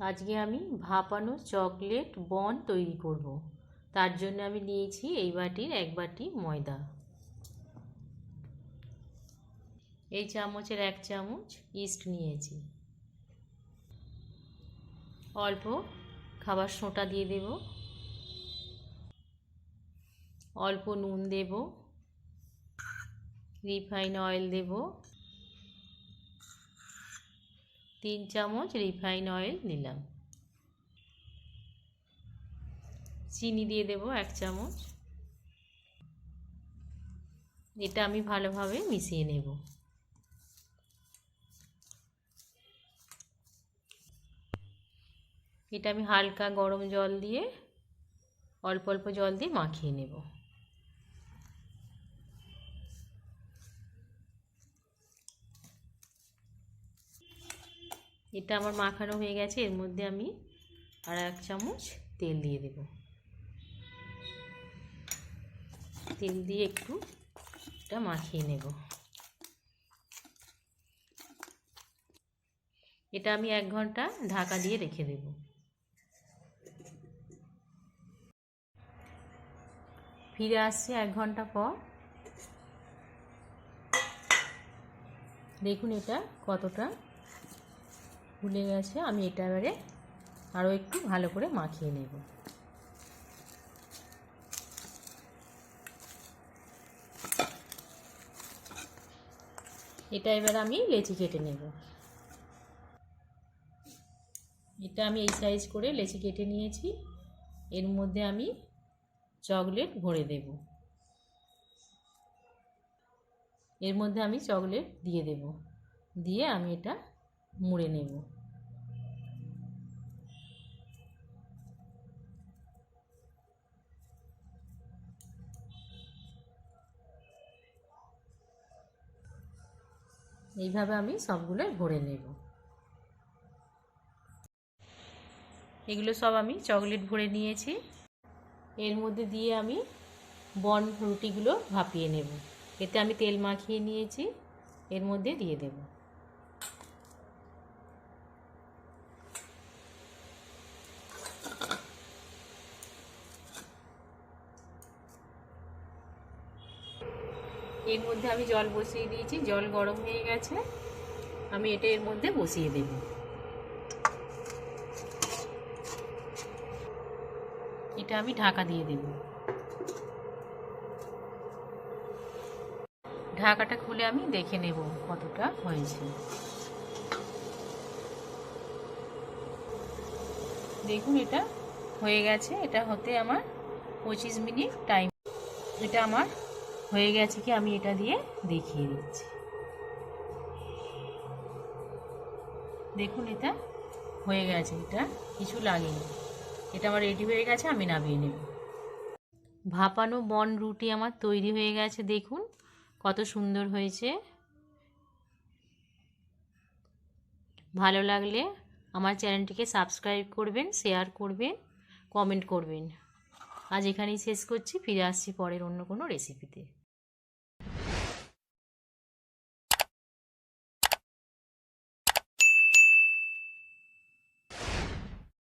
আজকে আমি ভাপানো চকলেট বন তৈরি করব। তার জন্য আমি নিয়েছি এই বাটির এক বাটি ময়দা। এই চামচের এক চামচ ইস্ট নিয়েছি। অল্প খাবার সোঁটা দিয়ে দেব। অল্প নুন দেব। রিফাইন অয়েল দেব। তিন চামচ রিফাইন অয়েল দিলাম চিনি দিয়ে দেব এক চামচ। এটা আমি ভালোভাবে মিশিয়ে নেব। এটা আমি হালকা গরম জল দিয়ে, অল্প অল্প জল দিয়ে মাখিয়ে নেব। এটা আমার মাখানো হয়ে গেছে, এর মধ্যে আমি আর এক চামচ তেল দিয়ে দেব। তেল দিয়ে একটু এটা মাখিয়ে নেব। এটা আমি এক ঘণ্টা ঢাকা দিয়ে রেখে দেব। ফিরে আসছে এক ঘণ্টা পর। দেখুন এটা কতটা ফুলে গেছে, আমি এটা এবারে আরও একটু ভালো করে মাখিয়ে নেব। এটা এবার আমি লেচি কেটে নেব। এটা আমি এই সাইজ করে লেচি কেটে নিয়েছি। এর মধ্যে আমি চকলেট ভরে দেব। এর মধ্যে আমি চকলেট দিয়ে দেব। দিয়ে আমি এটা মুড়ে নেব। এইভাবে আমি সবগুলো ভরে নেব। এগুলো সব আমি চকলেট ভরে নিয়েছি। এর মধ্যে দিয়ে আমি বন রুটিগুলো ভাপিয়ে নেব। এতে আমি তেল মাখিয়ে নিয়েছি। এর মধ্যে দিয়ে দেব। এর মধ্যে আমি জল বসিয়ে দিয়েছি, জল গরম হয়ে গেছে। আমি এটা এর মধ্যে বসিয়ে দেব। এটা আমি ঢাকা দিয়ে দেব। ঢাকাটা খুলে আমি দেখে নেব কতটা হয়েছে। দেখুন, এটা হয়ে গেছে। এটা হতে আমার পঁচিশ মিনিট টাইম এটা আমার হয়ে গেছে কি, আমি এটা দিয়ে দেখিয়ে দিচ্ছি। দেখুন এটা হয়ে গেছে, এটা কিছু লাগেনি। এটা আমার রেডি হয়ে গেছে, আমি নামিয়ে নেব। ভাপানো বন রুটি আমার তৈরি হয়ে গেছে, দেখুন কত সুন্দর হয়েছে। ভালো লাগলে আমার চ্যানেলটিকে সাবস্ক্রাইব করবেন, শেয়ার করবেন, কমেন্ট করবেন। আজ এখানেই শেষ করছি, ফিরে আসছি পরের অন্য কোনো রেসিপিতে